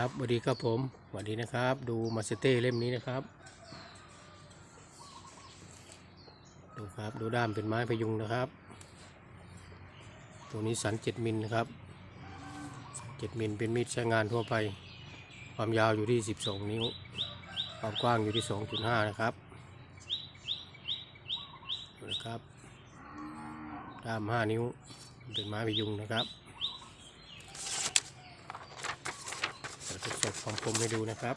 ครับสวัสดีครับผมสวัสดีนะครับ ดูมาสเต้เล่มนี้นะครับ ดูครับดูด้ามเป็นไม้พยุงนะครับ ตัวนี้สันเจ็ดมิลนะครับเจ็ดมิลเป็นมีดใช้งานทั่วไป ความยาวอยู่ที่12นิ้ว ความกว้างอยู่ที่2.5นะครับดูนะครับด้าม5นิ้วเป็นไม้พยุงนะครับเของผมไปดูนะครับ